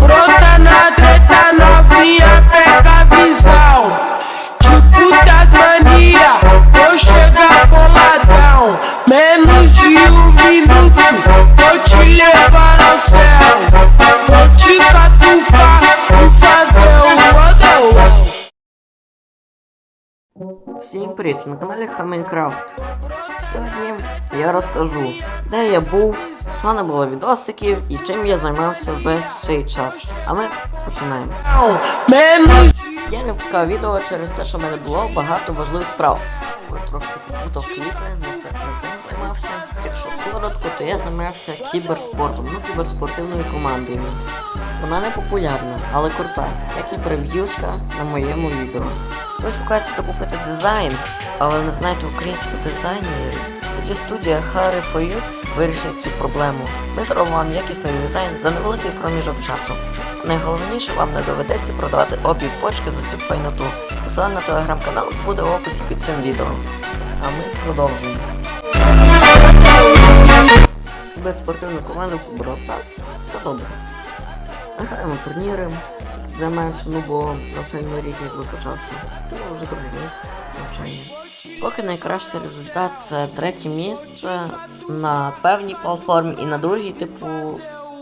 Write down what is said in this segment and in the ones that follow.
Brota Всім привіт! На каналі Хамінкрафт. Сьогодні я розкажу, де я був, чого не було відосиків і чим я займався весь цей час. А ми починаємо. Я не випускав відео через те, що в мене було багато важливих справ. Трошки попутав кліпи, не, тим займався. Якщо коротко, то я займався кіберспортом, ну кіберспортивною командою. Вона не популярна, але крута, як і прев'юшка на моєму відео. Ви шукаєте купити дизайн, але не знаєте українського дизайнерів, тоді студія Harry for You вирішить цю проблему. Ми зробимо вам якісний дизайн за невеликий проміжок часу. Найголовніше вам не доведеться продавати обі почки за цю файноту. Посилання на телеграм-канал буде в описі під цим відео. А ми продовжуємо. Командою по Brawl Stars все добре. Граємо турніри, вже менше, ну бо навчальний рік якби почався. Ну, вже другий місяць навчання. Поки найкращий результат це третє місце на певній платформі і на другій, типу,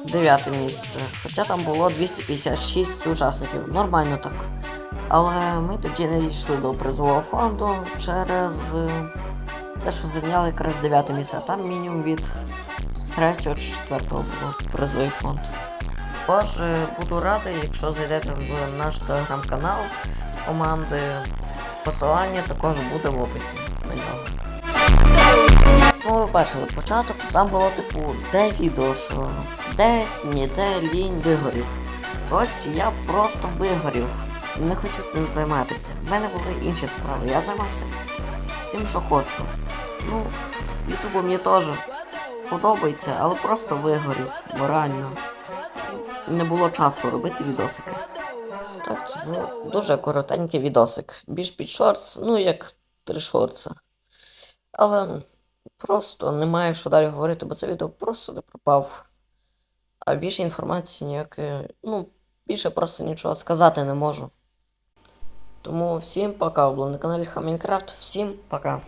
дев'яте місце. Хоча там було 256 учасників. Нормально так. Але ми тоді не дійшли до призового фонду через те, що зайняли якраз дев'яте місце, а там мінімум від третього чи четвертого було призовий фонд. Тож буду радий, якщо зайдете в наш телеграм-канал команди. Посилання також буде в описі на нього. Ну, ви бачили, початок там було типу, де відео, що десь ніде лінь вигорів. Ось я просто вигорів. Не хотів цим займатися. У мене були інші справи. Я займався тим, що хочу. Ну, ютубу мені теж подобається, але просто вигорів, морально не було часу робити відосики. Так, це був дуже коротенький відосик. Більш під шортс, ну як три шорца. Але просто немає що далі говорити, бо це відео просто не пропав. А більше інформації ніякої, ну, більше просто нічого сказати не можу. Тому всім пока. Ви на каналі Хамінкрафт. Всім пока.